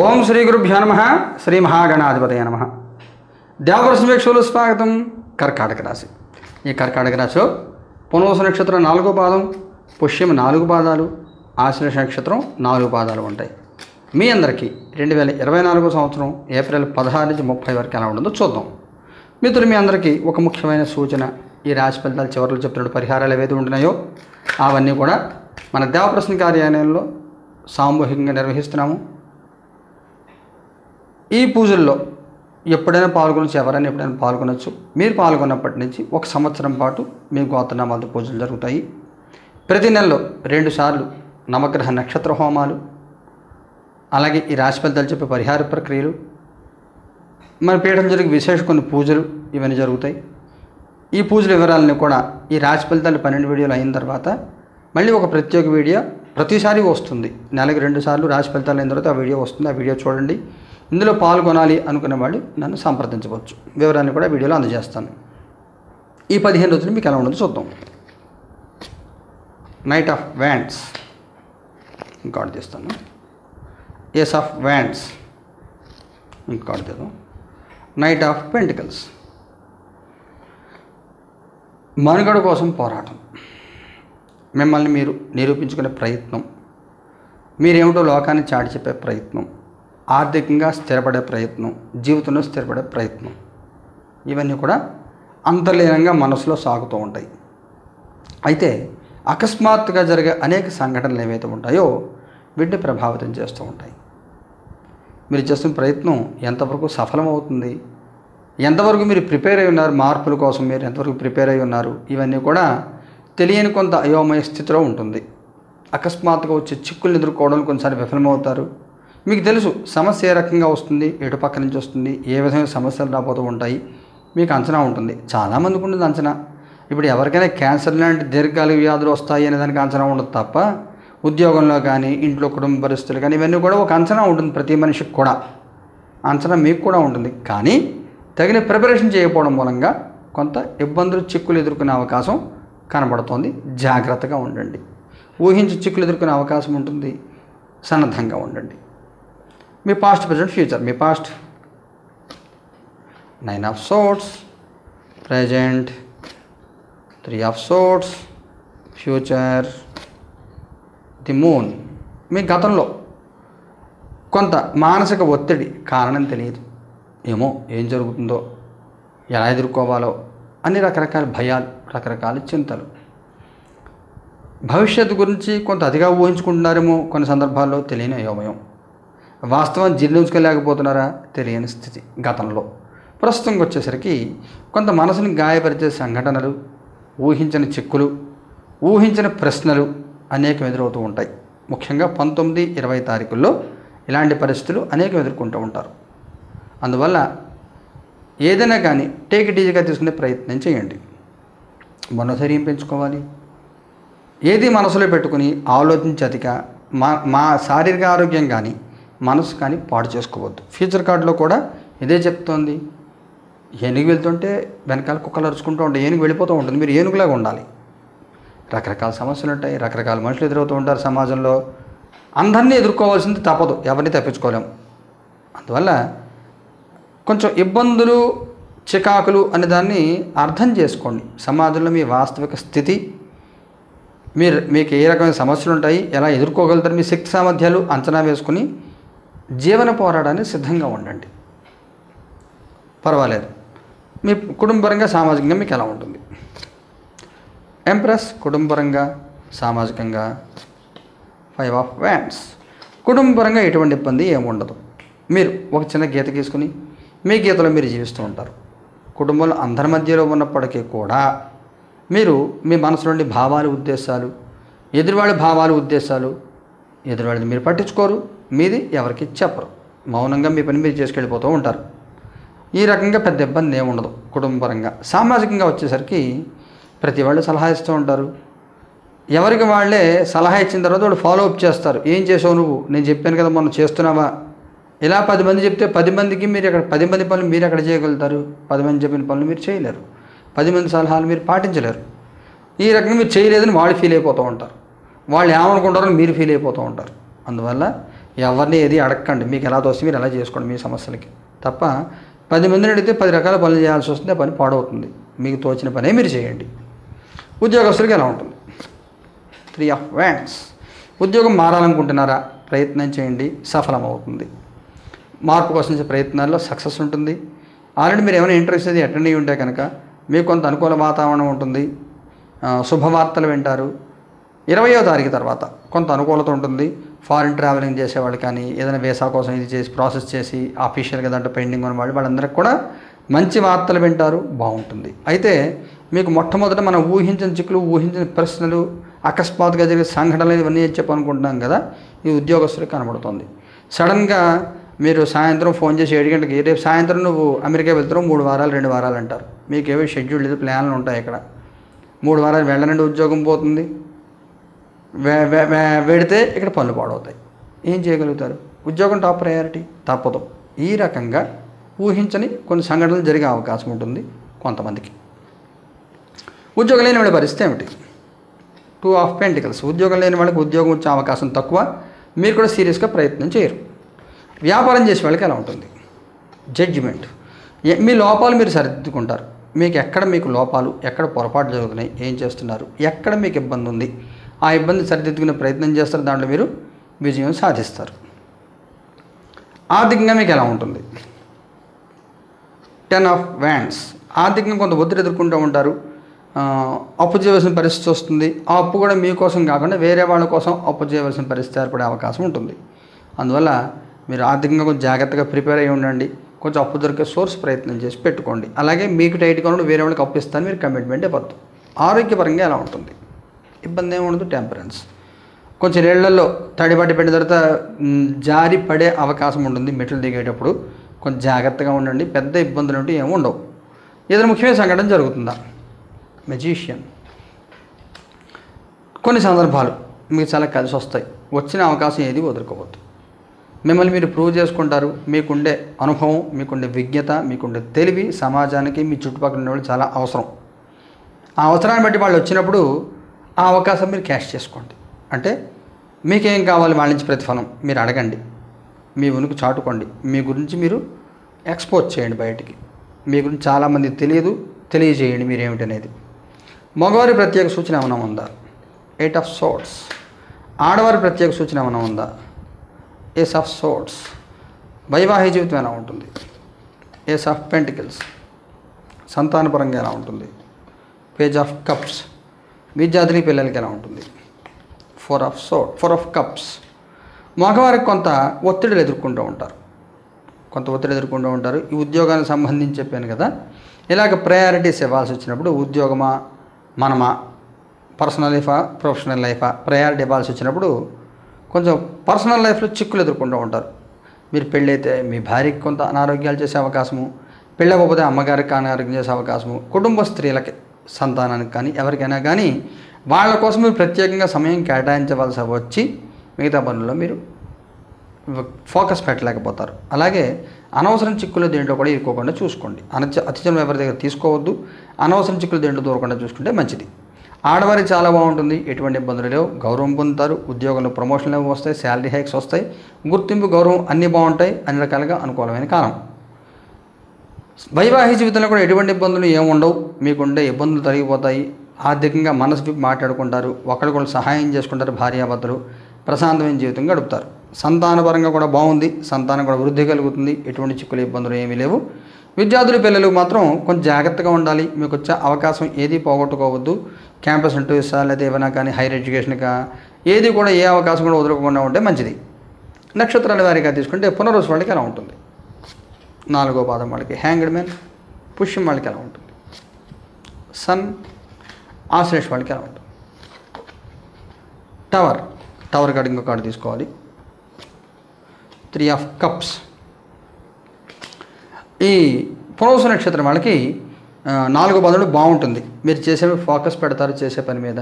ఓం శ్రీ గురుభ్యో నమ శ్రీ మహాగణాధిపతయ నమ. దేవర సమీక్షలు స్వాగతం కర్కాటక రాశి. ఈ కర్కాటక రాశిలో పునవస నక్షత్రం నాలుగో పాదం పుష్యం నాలుగు పాదాలు ఆశ్లేష నక్షత్రం నాలుగు పాదాలు ఉంటాయి. మీ అందరికీ రెండు వేల ఇరవై నాలుగో సంవత్సరం ఏప్రిల్ పదహారు నుంచి ముప్పై వరకు ఎలా ఉంటుందో చూద్దాం. మిత్రులు మీ అందరికీ ఒక ముఖ్యమైన సూచన ఈ రాశి ఫలితాలు చివరిలో చెప్తున్న పరిహారాలు ఏవైతే ఉంటున్నాయో అవన్నీ కూడా మన దేవప్రశ్న కార్యాలయంలో సామూహికంగా నిర్వహిస్తున్నాము. ఈ పూజల్లో ఎప్పుడైనా పాల్గొనొచ్చు ఎవరైనా ఎప్పుడైనా పాల్గొనవచ్చు మీరు పాల్గొన్నప్పటి నుంచి ఒక సంవత్సరం పాటు మీ గోత్రనామాలతో పూజలు జరుగుతాయి. ప్రతి నెలలో రెండు సార్లు నవగ్రహ నక్షత్ర హోమాలు అలాగే ఈ రాశి ఫలితాలు చెప్పే పరిహార ప్రక్రియలు మన పీఠం జరిగే విశేష కొన్ని పూజలు ఇవన్నీ జరుగుతాయి. ఈ పూజల వివరాలని కూడా ఈ రాశి ఫలితాలు పన్నెండు వీడియోలు అయిన తర్వాత మళ్ళీ ఒక ప్రత్యేక వీడియో ప్రతిసారి వస్తుంది. నెలకు రెండు సార్లు రాశి ఫలితాలు అయిన తర్వాత ఆ వీడియో వస్తుంది. ఆ వీడియో చూడండి. ఇందులో పాల్గొనాలి అనుకున్న వాళ్ళు నన్ను సంప్రదించవచ్చు. వివరాన్ని కూడా వీడియోలో అందజేస్తాను. ఈ పదిహేను రోజులు మీకు ఎలా ఉండదు చూద్దాం. నైట్ ఆఫ్ వ్యాండ్స్ ఇంకోటి తీస్తాను. ఏస్ ఆఫ్ వ్యాండ్స్ ఇంకోటి తీద్దాం. నైట్ ఆఫ్ పెంటికల్స్ మనుగడ కోసం పోరాటం. మిమ్మల్ని మీరు నిరూపించుకునే ప్రయత్నం. మీరేమిటో లోకాన్ని చాటి చెప్పే ప్రయత్నం. ఆర్థికంగా స్థిరపడే ప్రయత్నం జీవితంలో స్థిరపడే ప్రయత్నం. ఇవన్నీ కూడా అంతర్లీనంగా మనసులో సాగుతూ ఉంటాయి. అయితే అకస్మాత్తుగా జరిగే అనేక సంఘటనలు ఏవైతే ఉంటాయో వీటిని ప్రభావితం చేస్తూ ఉంటాయి. మీరు చేసిన ప్రయత్నం ఎంతవరకు సఫలమవుతుంది? ఎంతవరకు మీరు ప్రిపేర్ అయి ఉన్నారు? మార్పుల కోసం మీరు ఎంతవరకు ప్రిపేర్ అయి ఉన్నారు? ఇవన్నీ కూడా తెలియని కొంత అయోమయ స్థితిలో ఉంటుంది. అకస్మాత్తుగా వచ్చే చిక్కులు ఎదుర్కోవడం కొన్నిసార్లు విఫలమవుతారు. మీకు తెలుసు సమస్య ఏ రకంగా వస్తుంది ఎటు పక్క నుంచి వస్తుంది ఏ విధమైన సమస్యలు రాబోతూ ఉంటాయి మీకు అంచనా ఉంటుంది. చాలామందికి ఉంటుంది అంచనా. ఇప్పుడు ఎవరికైనా క్యాన్సర్ లాంటి దీర్ఘకాలిక వ్యాధులు వస్తాయి అనే దానికి అంచనా ఉండదు తప్ప ఉద్యోగంలో కానీ ఇంట్లో కుటుంబ పరిస్థితులు కానీ ఇవన్నీ కూడా ఒక అంచనా ఉంటుంది ప్రతి మనిషికి కూడా. అంచనా మీకు కూడా ఉంటుంది. కానీ తగిన ప్రిపరేషన్ చేయకపోవడం మూలంగా కొంత ఇబ్బందులు చిక్కులు ఎదుర్కొనే అవకాశం కనబడుతోంది. జాగ్రత్తగా ఉండండి. ఊహించి చిక్కులు ఎదుర్కొనే అవకాశం ఉంటుంది. సన్నద్ధంగా ఉండండి. మీ past present future me past nine of swords present three of swords future the moon మీ గతంలో కొంత మానసిక ఒత్తిడి కారణం తెలియదు. ఏమో ఏం జరుగుతుందో ఎలా ఎదుర్కోవాలో అన్ని రకరకాల భయాలు రకరకాల చింతలు. భవిష్యత్తు గురించి కొంత అతిగా ఊహించుకుంటున్నారేమో కొన్ని సందర్భాల్లో తెలియని అయోమయం వాస్తవం జీర్ణించుకోలేకపోతున్నారా తెలియని స్థితి గతంలో. ప్రస్తుతం వచ్చేసరికి కొంత మనసుని గాయపరిచే సంఘటనలు ఊహించని చిక్కులు ఊహించని ప్రశ్నలు అనేకం ఎదురవుతూ ఉంటాయి. ముఖ్యంగా పంతొమ్మిది ఇరవై తారీఖుల్లో ఇలాంటి పరిస్థితులు అనేకం ఎదుర్కొంటూ ఉంటారు. అందువల్ల ఏదైనా కానీ టేక్ ఇట్ ఈజీగా తీసుకునే ప్రయత్నం చేయండి. మనోధైర్యం పెంచుకోవాలి. ఏది మనసులో పెట్టుకుని అధిక మా మా శారీరక ఆరోగ్యం కానీ మనసు కానీ పాడు చేసుకోవద్దు. ఫ్యూచర్ కార్డులో కూడా ఇదే చెప్తోంది. ఏనుగు వెళ్తుంటే వెనకాల కుక్కలు అరుచుకుంటూ ఉంటాయి ఏనుగు వెళ్ళిపోతూ ఉంటుంది. మీరు ఏనుగులాగా ఉండాలి. రకరకాల సమస్యలు ఉంటాయి. రకరకాల మనుషులు ఎదురవుతూ ఉంటారు సమాజంలో. అందరినీ ఎదుర్కోవాల్సింది తప్పదు. ఎవరిని తప్పించుకోలేము అందువల్ల కొంచెం ఇబ్బందులు చికాకులు అనే దాన్ని అర్థం చేసుకోండి. సమాజంలో మీ వాస్తవిక స్థితి మీరు మీకు ఏ రకమైన సమస్యలు ఉంటాయి ఎలా ఎదుర్కోగలుగుతారు మీ శక్తి సామర్థ్యాలు అంచనా వేసుకుని జీవన పోరాటానికి సిద్ధంగా ఉండండి. పర్వాలేదు. మీ కుటుంబపరంగా సామాజికంగా మీకు ఎలా ఉంటుంది? ఎంప్రెస్ కుటుంబపరంగా సామాజికంగా ఫైవ్ ఆఫ్ వ్యాండ్స్ కుటుంబపరంగా ఎటువంటి ఇబ్బంది ఏముండదు మీరు ఒక చిన్న గీత గీసుకుని మీ గీతలో మీరు జీవిస్తూ ఉంటారు. కుటుంబంలో అందరి మధ్యలో ఉన్నప్పటికీ కూడా మీరు మీ మనసు నుండి భావాలు ఉద్దేశాలు ఎదురువాళ్ళ భావాలు ఉద్దేశాలు ఎదురువాళ్ళది మీరు పట్టించుకోరు. మీది ఎవరికి చెప్పరు. మౌనంగా మీ పని మీరు చేసుకెళ్ళిపోతూ ఉంటారు. ఈ రకంగా పెద్ద ఇబ్బంది ఏముండదు కుటుంబపరంగా. సామాజికంగా వచ్చేసరికి ప్రతి వాళ్ళు సలహా ఇస్తూ ఉంటారు. ఎవరికి వాళ్ళే సలహా ఇచ్చిన తర్వాత వాళ్ళు ఫాలో అప్ చేస్తారు. ఏం చేసావు నువ్వు? నేను చెప్పాను కదా మనం చేస్తున్నావా? ఇలా పది మంది చెప్తే పది మందికి మీరు అక్కడ పది మంది పనులు మీరు ఎక్కడ చేయగలుగుతారు? పది మంది చెప్పిన పనులు మీరు చేయలేరు. పది మంది సలహాలు మీరు పాటించలేరు. ఈ రకంగా మీరు చేయలేదని వాళ్ళు ఫీల్ అయిపోతూ ఉంటారు. వాళ్ళు ఏమనుకుంటారో మీరు ఫీల్ అయిపోతూ ఉంటారు. అందువల్ల ఎవరిని ఏది అడగకండి. మీకు ఎలా తోస్తే మీరు ఎలా చేసుకోండి మీ సమస్యలకి. తప్ప పది మందిని అడిగితే పది రకాల పనులు చేయాల్సి వస్తుంది ఆ పని పాడవుతుంది. మీకు తోచిన పనే మీరు చేయండి. ఉద్యోగస్తులకి ఎలా ఉంటుంది? త్రీ ఆఫ్ వ్యాండ్స్ ఉద్యోగం మారాలనుకుంటున్నారా? ప్రయత్నం చేయండి సఫలమవుతుంది. మార్పు కోసం ప్రయత్నాల్లో సక్సెస్ ఉంటుంది. ఆల్రెడీ మీరు ఏమైనా ఇంట్రెస్ట్ అది అటెండ్ అయ్యి ఉంటే కనుక మీకు కొంత అనుకూల వాతావరణం ఉంటుంది. శుభవార్తలు వింటారు. ఇరవయో తారీఖు తర్వాత కొంత అనుకూలత ఉంటుంది. ఫారిన్ ట్రావెలింగ్ చేసేవాళ్ళు కానీ ఏదైనా వీసా కోసం ఇది చేసి ప్రాసెస్ చేసి ఆఫీషియల్గా దాంట్లో పెండింగ్ ఉన్న వాళ్ళు వాళ్ళందరికీ కూడా మంచి వార్తలు వింటారు బాగుంటుంది. అయితే మీకు మొట్టమొదట మనం ఊహించిన చిక్కులు ఊహించిన ప్రశ్నలు అకస్మాత్తుగా జరిగే సంఘటనలు ఇవన్నీ చెప్పనుకుంటున్నాం కదా ఈ ఉద్యోగస్తులకు కనబడుతుంది. సడన్గా మీరు సాయంత్రం ఫోన్ చేసి ఏడు గంటలకి రేపు సాయంత్రం నువ్వు అమెరికా వెళ్తున్నావు మూడు వారాలు రెండు వారాలు అంటారు. మీకు ఏవో షెడ్యూల్ లేదు ప్లాన్లు ఉంటాయి ఇక్కడ. మూడు వారాలు వెళ్ళనండి ఉద్యోగం పోతుంది. వెడితే ఇక్కడ పనులు పాడవుతాయి. ఏం చేయగలుగుతారు? ఉద్యోగం టాప్ ప్రయారిటీ తప్పదు. ఈ రకంగా ఊహించని కొన్ని సంఘటనలు జరిగే అవకాశం ఉంటుంది కొంతమందికి. ఉద్యోగం లేని వాళ్ళ పరిస్థితి ఏమిటి? టూ ఆఫ్ పెంటికల్స్ ఉద్యోగం లేని వాళ్ళకి ఉద్యోగం వచ్చే అవకాశం తక్కువ. మీరు కూడా సీరియస్గా ప్రయత్నం చేయరు. వ్యాపారం చేసే వాళ్ళకి ఎలా ఉంటుంది? జడ్జిమెంట్ మీ లోపాలు మీరు సరిదిద్దుకుంటారు. మీకు ఎక్కడ మీకు లోపాలు ఎక్కడ పొరపాటు జరుగుతున్నాయి ఏం చేస్తున్నారు ఎక్కడ మీకు ఇబ్బంది ఉంది ఆ ఇబ్బంది సరిదిద్దుకునే ప్రయత్నం చేస్తారు దాంట్లో మీరు విజయం సాధిస్తారు. ఆర్థికంగా మీకు ఎలా ఉంటుంది? టెన్ ఆఫ్ వ్యాండ్స్ ఆర్థికంగా కొంత ఒత్తిడి ఎదుర్కొంటూ ఉంటారు. అప్పు చేయవలసిన పరిస్థితి వస్తుంది. ఆ అప్పు కూడా మీకోసం కాకుండా వేరే వాళ్ళ కోసం అప్పు చేయవలసిన పరిస్థితి ఏర్పడే అవకాశం ఉంటుంది. అందువల్ల మీరు ఆర్థికంగా కొంచెం జాగ్రత్తగా ప్రిపేర్ అయ్యి ఉండండి. కొంచెం అప్పు దొరికే సోర్స్ ప్రయత్నం చేసి పెట్టుకోండి. అలాగే మీకు టైట్ ఉండి వేరే వాళ్ళకి అప్పు ఇస్తాను మీరు కమిట్మెంట్ ఇవ్వద్దు. ఆరోగ్యపరంగా ఎలా ఉంటుంది? ఇబ్బంది ఏమి ఉండదు టెంపరెన్స్ కొంచెం నీళ్ళల్లో తడిబట్టి పెట్టిన తర్వాత జారి పడే అవకాశం ఉంటుంది మెట్లు దిగేటప్పుడు. కొంచెం జాగ్రత్తగా ఉండండి పెద్ద ఇబ్బందులు ఉంటే ఏమి ఉండవు. ఏదైనా ముఖ్యమైన సంఘటన జరుగుతుందా? మెజీషియన్ కొన్ని సందర్భాలు మీకు చాలా కలిసి వస్తాయి. వచ్చిన అవకాశం ఏది వదులుకోవద్దు. మిమ్మల్ని మీరు ప్రూవ్ చేసుకుంటారు. మీకుండే అనుభవం మీకుండే విజ్ఞత మీకుండే తెలివి సమాజానికి మీ చుట్టుపక్కల ఉన్న వాళ్ళు చాలా అవసరం. ఆ అవసరాన్ని బట్టి వాళ్ళు వచ్చినప్పుడు ఆ అవకాశం మీరు క్యాష్ చేసుకోండి. అంటే మీకేం కావాలి వాళ్ళ నుంచి ప్రతిఫలం మీరు అడగండి. మీ ఉనికి చాటుకోండి. మీ గురించి మీరు ఎక్స్పోజ్ చేయండి బయటికి. మీ గురించి చాలామంది తెలియదు తెలియజేయండి మీరేమిటనేది. మగవారి ప్రత్యేక సూచన ఏమైనా ఉందా? ఎయిట్ ఆఫ్ సోట్స్ ఆడవారి ప్రత్యేక సూచన ఏమైనా ఉందా? ఏస్ ఆఫ్ సోట్స్ వైవాహిక జీవితం ఎలా ఉంటుంది? ఏస్ ఆఫ్ పెంటికల్స్ సంతానపరంగా ఎలా ఉంటుంది? పేజ్ ఆఫ్ కప్స్ విద్యార్థిని పిల్లలకి ఎలా ఉంటుంది? Four of so four of cups మగవారికి కొంత ఒత్తిడులు ఎదుర్కొంటూ ఉంటారు. కొంత ఒత్తిడి ఎదుర్కొంటూ ఉంటారు. ఈ ఉద్యోగానికి సంబంధించి చెప్పాను కదా. ఇలాగ ప్రయారిటీస్ ఇవ్వాల్సి వచ్చినప్పుడు ఉద్యోగమా మనమా పర్సనల్ లైఫా ప్రొఫెషనల్ లైఫా ప్రయారిటీ ఇవ్వాల్సి వచ్చినప్పుడు కొంచెం పర్సనల్ లైఫ్లో చిక్కులు ఎదుర్కొంటూ ఉంటారు. మీరు పెళ్ళైతే మీ భార్యకి కొంత అనారోగ్యాలు చేసే అవకాశము పెళ్ళకపోతే అమ్మగారికి అనారోగ్యం చేసే అవకాశము కుటుంబ స్త్రీలకి సంతానానికి కానీ ఎవరికైనా కానీ వాళ్ళ కోసం మీరు ప్రత్యేకంగా సమయం కేటాయించవలసి వచ్చి మిగతా పనుల్లో మీరు ఫోకస్ పెట్టలేకపోతారు. అలాగే అనవసరం చిక్కులు దేంట్లో కూడా ఇరుక్కోకుండా చూసుకోండి. అనచ అతిచనం ఎవరి దగ్గర తీసుకోవద్దు. అనవసరం చిక్కులు దేంట్లో దూరకుండా చూసుకుంటే మంచిది. ఆడవారి చాలా బాగుంటుంది. ఎటువంటి ఇబ్బందులు లేవు. గౌరవం పొందుతారు. ఉద్యోగంలో ప్రమోషన్లు వస్తాయి. శాలరీ హైక్స్ వస్తాయి. గుర్తింపు గౌరవం అన్నీ బాగుంటాయి. అన్ని రకాలుగా అనుకూలమైన కాలం. వైవాహిక జీవితంలో కూడా ఎటువంటి ఇబ్బందులు ఏముండవు మీకుండే ఇబ్బందులు తొలగిపోతాయి. ఆర్థికంగా మనసు మాట్లాడుకుంటారు. ఒకరికొకరు సహాయం చేసుకుంటారు భార్యాభర్తలు. ప్రశాంతమైన జీవితం గడుపుతారు. సంతానపరంగా కూడా బాగుంది. సంతానం కూడా వృద్ధి కలుగుతుంది. ఎటువంటి చిక్కులు ఇబ్బందులు ఏమీ లేవు. విద్యార్థులు పిల్లలు మాత్రం కొంచెం జాగ్రత్తగా ఉండాలి. మీకు వచ్చే అవకాశం ఏది పోగొట్టుకోవద్దు. క్యాంపస్ ఇంటర్వ్యూసా లేదా ఏమైనా కానీ హైయర్ ఎడ్యుకేషన్కా ఏది కూడా ఏ అవకాశం కూడా వదులుకోకుండా ఉంటే మంచిది. నక్షత్రాల వారిగా తీసుకుంటే పునరుసు వాళ్ళకి ఎలా ఉంటుంది? నాలుగో పాదం వాళ్ళకి హ్యాంగ్డ్ మ్యాన్ పుష్యం వాళ్ళకి ఎలా ఉంటుంది? సన్ ఆశ్లేష్ వాళ్ళకి ఎలా ఉంటుంది? టవర్ టవర్ కార్డు ఇంకో కార్డు తీసుకోవాలి. త్రీ ఆఫ్ కప్స్ ఈ పునవస నక్షత్రం వాళ్ళకి నాలుగో పదులు బాగుంటుంది. మీరు చేసే ఫోకస్ పెడతారు చేసే పని మీద.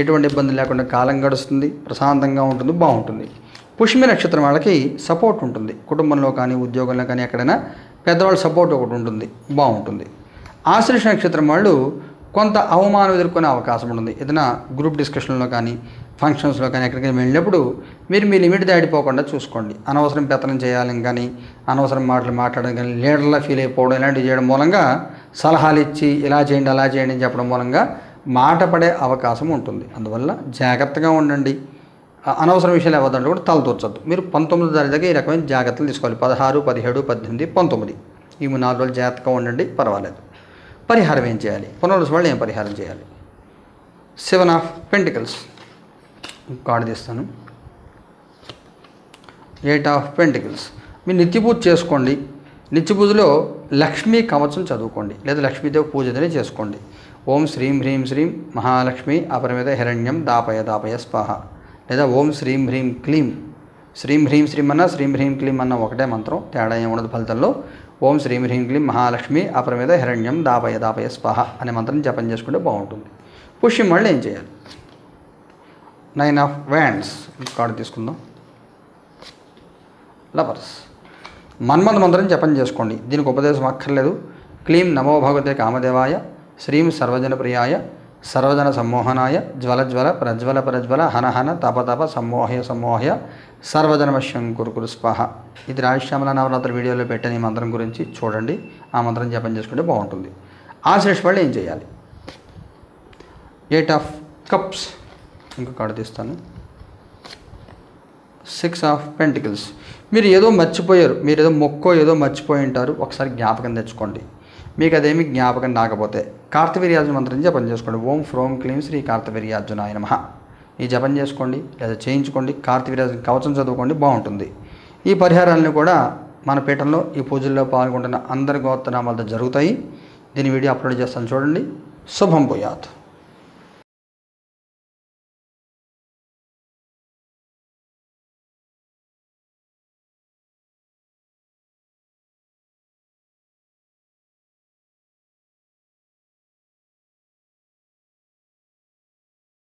ఎటువంటి ఇబ్బంది లేకుండా కాలం గడుస్తుంది ప్రశాంతంగా ఉంటుంది బాగుంటుంది. పుష్మి నక్షత్రం వాళ్ళకి సపోర్ట్ ఉంటుంది. కుటుంబంలో కానీ ఉద్యోగంలో కానీ ఎక్కడైనా పెద్దవాళ్ళ సపోర్ట్ ఒకటి ఉంటుంది. బాగుంటుంది. ఆశ్లేష నక్షత్రం వాళ్ళు కొంత అవమానం ఎదుర్కొనే అవకాశం ఉంటుంది. ఏదైనా గ్రూప్ డిస్కషన్లో కానీ ఫంక్షన్స్లో కానీ ఎక్కడికైనా వెళ్ళినప్పుడు మీరు మీ లిమిట్ దాటిపోకుండా చూసుకోండి. అనవసరం పెత్తనం చేయాలని కానీ అనవసరం మాటలు మాట్లాడడం కానీ లీడర్లా ఫీల్ అయిపోవడం ఇలాంటివి చేయడం మూలంగా సలహాలు ఇచ్చి ఇలా చేయండి అలా చేయండి అని చెప్పడం మూలంగా మాట పడే అవకాశం ఉంటుంది. అందువల్ల జాగ్రత్తగా ఉండండి. అనవసర విషయాలు ఎవరిదంటే కూడా తలదూర్చొద్దు మీరు పంతొమ్మిది తారీఖు దగ్గర ఈ రకమైన జాగ్రత్తలు తీసుకోవాలి. పదహారు పదిహేడు పద్దెనిమిది పంతొమ్మిది. ఈ మూడు నాలుగు రోజులు జాగ్రత్తగా ఉండండి పర్వాలేదు. పరిహారం ఏం చేయాలి? పునరుసు వాళ్ళు ఏం పరిహారం చేయాలి? Seven of pentacles. కార్డు తీస్తాను. Eight of pentacles. మీరు నిత్య పూజ చేసుకోండి. నిత్య పూజలో లక్ష్మీ కవచం చదువుకోండి. లేదా లక్ష్మీదేవి పూజదని చేసుకోండి. ఓం శ్రీం హ్రీం శ్రీం మహాలక్ష్మి అపరిమిత హిరణ్యం దాపయ దాపయ స్వాహ. లేదా ఓం శ్రీం హ్రీం క్లీం. శ్రీం హ్రీం శ్రీం అన్న శ్రీం హ్రీం క్లీం అన్న ఒకటే మంత్రం. తేడా ఏముండదు ఫలితంలో. ఓం శ్రీం హ్రీం క్లీం మహాలక్ష్మి అపరిమిత హిరణ్యం దాపయ దాపయ స్పహ అనే మంత్రం జపం చేసుకుంటే బాగుంటుంది. పుష్యం మళ్ళీ ఏం చేయాలి? నైన్ ఆఫ్ వ్యాండ్స్ కార్డు తీసుకుందాం. లవర్స్ మన్మథ మంత్రం జపం చేసుకోండి. దీనికి ఉపదేశం అక్కర్లేదు. క్లీం నమో భగవతే కామదేవాయ. శ్రీం సర్వజనప్రియాయ. సర్వజన సమ్మోహనాయ జ్వల జ్వల ప్రజ్వల ప్రజ్వల హనహన హన తప తప సమ్మోహయ సమ్మోహయ సర్వజనమశ్యం కురుకురు స్పహ. ఇది రాజశ్యామల నవరాత్రి వీడియోలో పెట్టిన ఈ మంత్రం గురించి చూడండి. ఆ మంత్రం జపం చేసుకుంటే బాగుంటుంది. ఆ వాళ్ళు ఏం చేయాలి? Eight of cups. ఇంకో కార్డు తీస్తాను. Six of pentacles. మీరు ఏదో మర్చిపోయారు. మీరు ఏదో మొక్కో ఏదో మర్చిపోయి ఉంటారు. ఒకసారి జ్ఞాపకం తెచ్చుకోండి. మీకు అదేమి జ్ఞాపకం రాకపోతే కార్తవీర్యార్జున మంత్రం జపం చేసుకోండి. ఓం ఫ్రోం క్లీం శ్రీ కార్తవీర్యార్జునాయ నమః. ఈ జపం చేసుకోండి లేదా చేయించుకోండి కార్తవీర్యార్జున కవచం చదువుకోండి బాగుంటుంది. ఈ పరిహారాలను కూడా మన పీఠంలో ఈ పూజల్లో పాల్గొంటున్న అందరి గోత్రనామాలతో జరుగుతాయి. దీని వీడియో అప్లోడ్ చేస్తాను చూడండి. శుభం పోయాత్